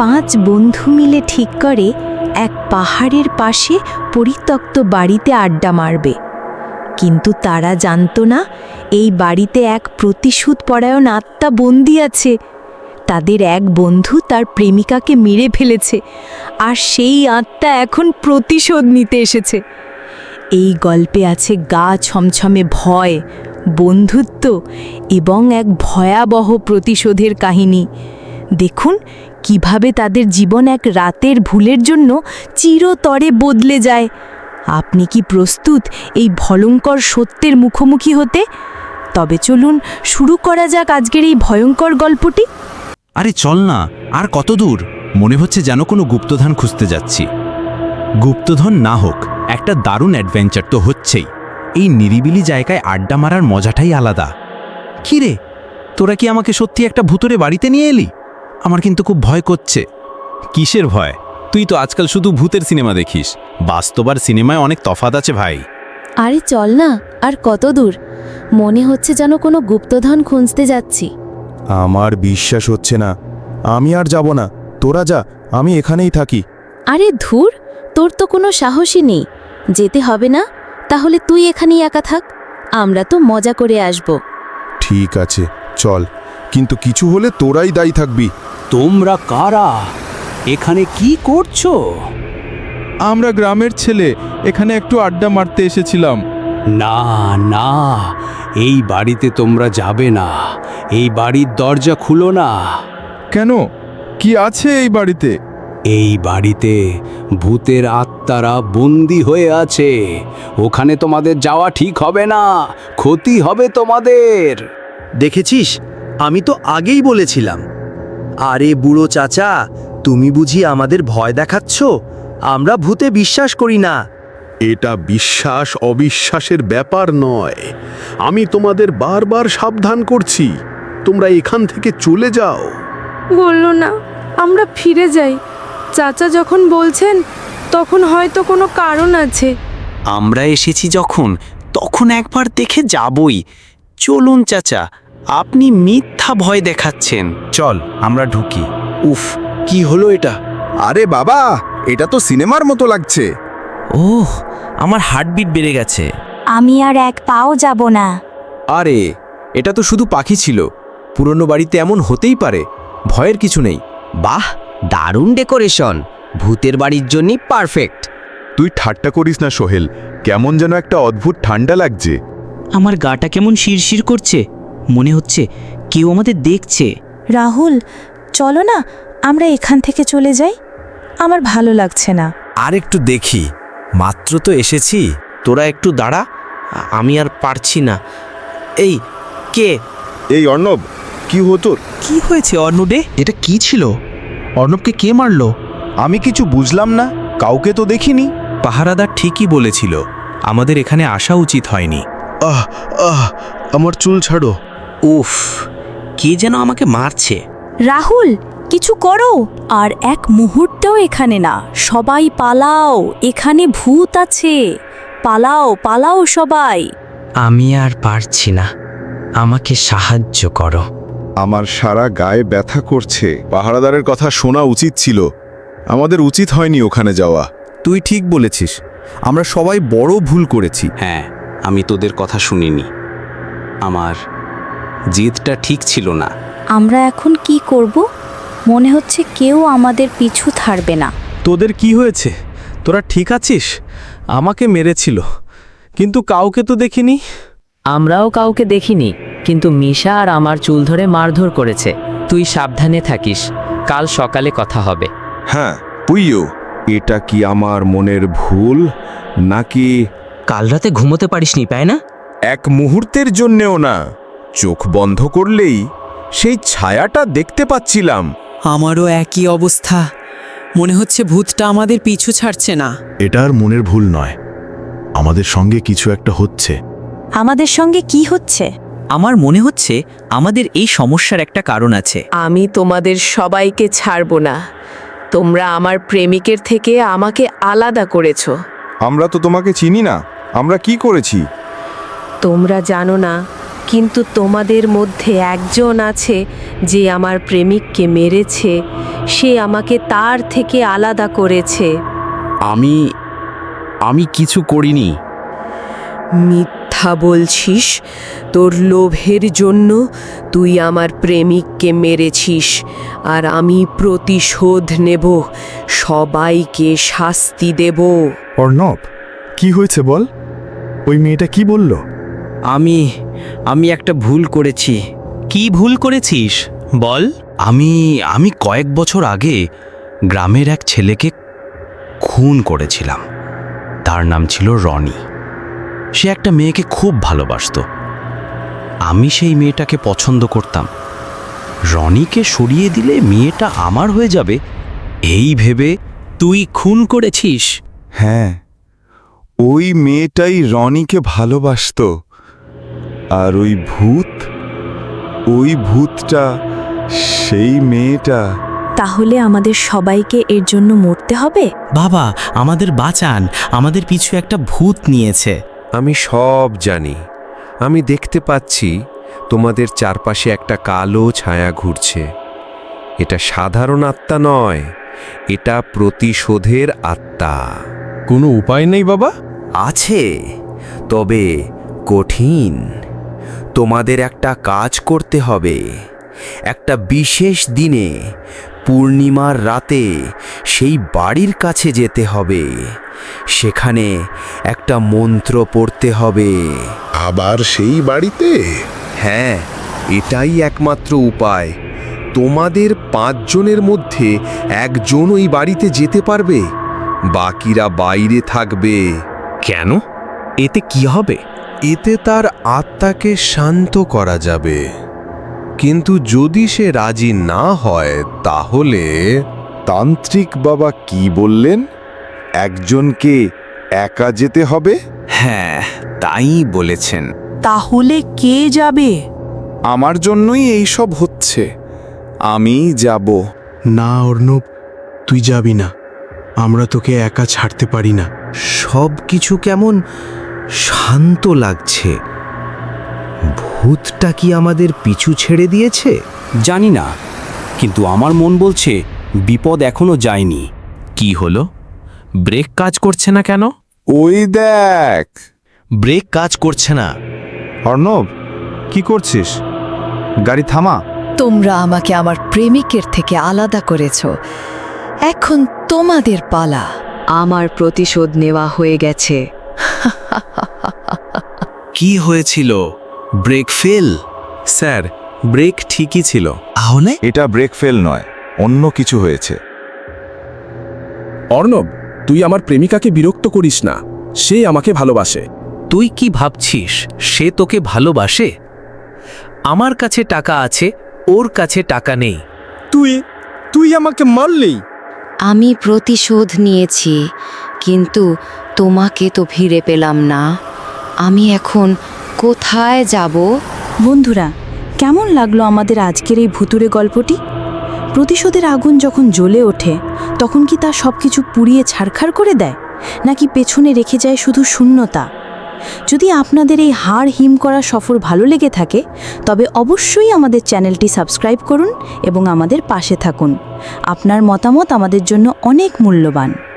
পাঁচ বন্ধু মিলে ঠিক করে এক পাহাড়ের পাশে পরিত্যক্ত বাড়িতে আড্ডা মারবে। কিন্তু তারা জানতো না, এই বাড়িতে এক প্রতিশোধ পরায়ণ আত্মা বন্দি আছে। তাদের এক বন্ধু তার প্রেমিকাকে মেরে ফেলেছে, আর সেই আত্মা এখন প্রতিশোধ নিতে এসেছে। এই গল্পে আছে গা ছমছমে ভয়, বন্ধুত্ব এবং এক ভয়াবহ প্রতিশোধের কাহিনী। দেখুন কীভাবে তাদের জীবন এক রাতের ভুলের জন্য চিরতরে বদলে যায়। আপনি কি প্রস্তুত এই ভয়ঙ্কর সত্যের মুখোমুখি হতে? তবে চলুন শুরু করা যাক আজকের এই ভয়ঙ্কর গল্পটি। আরে চল না, আর কত দূর? মনে হচ্ছে যেন কোনো গুপ্তধন খুঁজতে যাচ্ছি। গুপ্তধন না হোক, একটা দারুণ অ্যাডভেঞ্চার তো হচ্ছেই। এই নিরিবিলি জায়গায় আড্ডা মারার মজাটাই আলাদা। কি রে তোরা কি আমাকে সত্যি একটা ভূতরে বাড়িতে নিয়ে এলি? আমার কিন্তু খুব ভয় করছে। কিসের ভয়? তুই তো আজকাল শুধু ভূতের সিনেমা দেখিস। বাস্তব আর সিনেমায় অনেক তফাত আছে ভাই। আরে চল না আর কত দূর? মনে হচ্ছে যেন কোনো গুপ্তধন খুঁজতে যাচ্ছি। আমার বিশ্বাস হচ্ছে না। আমি আর যাব না। তোরা যা আমি এখানেই থাকি। আরে ধুর তোর তো কোনো সাহসই নেই। যেতে হবে না? তাহলে তুই এখানেই একা থাক। আমরা তো মজা করে আসব। ঠিক আছে চল। কিন্তু কিছু হলে তোরাই দায়ী থাকবি। তোমরা কারা? এখানে কি করছ? আমরা গ্রামের ছেলে এখানে একটু আড্ডা মারতে এসেছিলাম। না না এই বাড়িতে তোমরা যাবে না। এই বাড়ির দরজা খুলো না। কেন? কি আছে এই বাড়িতে? এই বাড়িতে ভূতের আত্মারা বন্দি হয়ে আছে। ওখানে তোমাদের যাওয়া ঠিক হবে না ক্ষতি হবে তোমাদের। দেখেছিস? আমি তো আগেই বলেছিলাম। আরে বুড়ো চাচা তুমি বুঝি আমাদের ভয় দেখাচ্ছ? আমরা ভূতে বিশ্বাস করি না। এটা বিশ্বাস অবিশ্বাসের ব্যাপার নয়। আমি তোমাদের বারবার সাবধান করছি। তোমরা এখান থেকে চলে যাও। বলল না আমরা ফিরে যাই। চাচা যখন বলছেন তখন হয়তো কোনো কারণ আছে। আমরা এসেছি যখন তখন একবার দেখে যাবই। চলুন চাচা আপনি মিথ্যা ভয় দেখাচ্ছেন। চল আমরা ঢুকি। উফ কি হলো এটা? আরে বাবা এটা তো সিনেমার মতো লাগছে। ওহ আমার হার্টবিট বেড়ে গেছে। আমি আর এক পাও যাব না। আরে এটা তো শুধু পাখি ছিল। পুরনো বাড়িতে এমন হতেই পারে। ভয়ের কিছু নেই। বাহ দারুণ ডেকোরেশন। ভূতের বাড়ির জন্যই পারফেক্ট। তুই ঠাট্টা করিস না সোহেল। কেমন যেন একটা অদ্ভুত ঠান্ডা লাগছে। আমার গাটা কেমন শিরশির করছে। মনে হচ্ছে কেউ আমাদের দেখছে। রাহুল চলো না আমরা এখান থেকে চলে যাই। আমার ভালো লাগছে না। আর একটু দেখি। মাত্র তো এসেছি। তোরা একটু দাঁড়া আমি আর পারছি না। এই কে? এই অর্ণব কি হতো কি হয়েছে অর্ণুডে এটা কি ছিল? অর্ণবকে কে মারলো? আমি কিছু বুঝলাম না কাউকে তো দেখিনি। পাহারাদার ঠিকই বলেছিল আমাদের এখানে আসা উচিত হয়নি। আহ আহ আমার চুল ছাড়ো। উফ কে যেন আমাকে মারছে। রাহুল কিছু করো। আর এক মুহূর্তেও এখানে না। সবাই পালাও এখানে ভূত আছে। পালাও পালাও সবাই। আমি আর পারছি না। আমাকে সাহায্য করো। আমার সারা গায়ে ব্যথা করছে। পাহারাদারের কথা শোনা উচিত ছিল। আমাদের উচিত হয়নি ওখানে যাওয়া। তুই ঠিক বলেছিস। আমরা সবাই বড় ভুল করেছি। হ্যাঁ আমি তোদের কথা শুনিনি। আমার জিদটা ঠিক ছিল না। আমরা এখন কি করব? মনে হচ্ছে কেউ আমাদের পিছু ছাড়বে না। তোদের কি হয়েছে? তোরা ঠিক আছিস? আমাকে মেরেছিল। কিন্তু কাউকে তো দেখিনি। আমরাও কাউকে দেখিনি কিন্তু মিশা আর আমার চুল ধরে মারধর করেছে। তুই সাবধানে থাকিস। কাল সকালে কথা হবে। হ্যাঁ পুইও এটা কি আমার মনের ভুল? নাকি কাল রাতে ঘুমোতে পারিসনি তাই না? এক মুহূর্তের জন্যেও না। চোখ বন্ধ করলেই সেই ছায়াটা দেখতে পাচ্ছিলাম। আমারও একই অবস্থা। মনে হচ্ছে ভূতটা আমাদের পিছু ছাড়ছে না। এটা আর মনের ভুল নয়। আমাদের সঙ্গে কিছু একটা হচ্ছে। আমাদের সঙ্গে কি হচ্ছে? আমার মনে হচ্ছে আমাদের এই সমস্যার একটা কারণ আছে। আমি তোমাদের সবাইকে ছাড়ব না। তোমরা আমার প্রেমিকের থেকে আমাকে আলাদা করেছ। আমরা তো তোমাকে চিনি না। আমরা কি করেছি? তোমরা জানো না কিন্তু তোমাদের মধ্যে একজন আছে যে আমার প্রেমিককে মেরেছে। সে আমাকে তার থেকে আলাদা করেছে। আমি আমি কিছু করিনি। মিথ্যা বলছিস? তোর লোভের জন্য তুই আমার প্রেমিককে মেরেছিস আর আমি প্রতিশোধ নেব সবাইকে শাস্তি দেব। অর্ণব কি হয়েছে বল? ওই মেয়েটা কি বলল? আমি আমি একটা ভুল করেছি। কি ভুল করেছিস? বল। আমি আমি কয়েক বছর আগে গ্রামের এক ছেলেকে খুন করেছিলাম। তার নাম ছিল রনি। সে একটা মেয়েকে খুব ভালোবাসতো। আমি সেই মেয়েটাকে পছন্দ করতাম। রনিকে সরিয়ে দিলে মেয়েটা আমার হয়ে যাবে এই ভেবে তুই খুন করেছিস? হ্যাঁ ওই মেয়েটাই রনিকে ভালোবাসতো। আর ওই ভূত? ওই ভূতটা সেই মেয়েটা? তাহলে আমাদের সবাইকে এর জন্য মরতে হবে? বাবা আমাদের বাঁচান। আমাদের পিছু একটা ভূত নিয়েছে। আমি সব জানি। আমি দেখতে পাচ্ছি তোমাদের চারপাশে একটা কালো ছায়া ঘুরছে। এটা সাধারণ আত্মা নয় এটা প্রতিশোধের আত্মা। কোনো উপায় নেই বাবা? আছে তবে কঠিন। তোমাদের একটা কাজ করতে হবে। একটা বিশেষ দিনে পূর্ণিমার রাতে সেই বাড়ির কাছে যেতে হবে। সেখানে একটা মন্ত্র পড়তে হবে। আবার সেই বাড়িতে? হ্যাঁ এটাই একমাত্র উপায়। তোমাদের পাঁচজনের মধ্যে একজন ওই বাড়িতে যেতে পারবে বাকিরা বাইরে থাকবে। কেন? এতে কি হবে? এতে তার আত্মাকে শান্ত করা যাবে। কিন্তু যদি সে রাজি না হয় তাহলে তান্ত্রিক বাবা কি বললেন? একজনকে একা যেতে হবে? হ্যাঁ তাই বলেছেন। তাহলে কে যাবে? আমার জন্যই এই সব হচ্ছে। আমি যাব। না অর্ণব তুই যাবি না। আমরা তোকে একা ছাড়তে পারি না। সব কিছু কেমন শান্ত লাগছে। ভূতটা কি আমাদের পিছু ছেড়ে দিয়েছে? জানি না কিন্তু আমার মন বলছে বিপদ এখনও যায়নি। কি হলো? ব্রেক কাজ করছে না কেন? ওই দেখ। ব্রেক কাজ করছে না। অর্ণব কি করছিস? গাড়ি থামা। তোমরা আমাকে আমার প্রেমিকের থেকে আলাদা করেছ। এখন তোমাদের পালা। আমার প্রতিশোধ নেওয়া হয়ে গেছে। কি হয়েছিল? Brake fail? স্যার ব্রেক ঠিকই ছিল। তাহলে? এটা ব্রেক ফেল নয় অন্য কিছু হয়েছে। অর্ণব তুই আমার প্রেমিকাকে বিরক্ত করিস না। সে আমাকে ভালোবাসে। তুই কি ভাবছিস সে তোকে ভালোবাসে? আমার কাছে টাকা আছে ওর কাছে টাকা নেই। তুই তুই আমাকে মারলি? আমি প্রতিশোধ নিয়েছি, কিন্তু তোমাকে তো ফিরে পেলাম না। আমি এখন কোথায় যাব? বন্ধুরা, কেমন লাগল আমাদের আজকের এই ভুতুরে গল্পটি? প্রতিশোধের আগুন যখন জ্বলে ওঠে, তখন কি তা সব কিছু পুড়িয়ে ছারখার করে দেয়? নাকি পেছনে রেখে যায় শুধু শূন্যতা? যদি আপনাদের এই হাড় হিম করা সফর ভালো লেগে থাকে, তবে অবশ্যই আমাদের চ্যানেলটি সাবস্ক্রাইব করুন এবং আমাদের পাশে থাকুন। আপনার মতামত আমাদের জন্য অনেক মূল্যবান।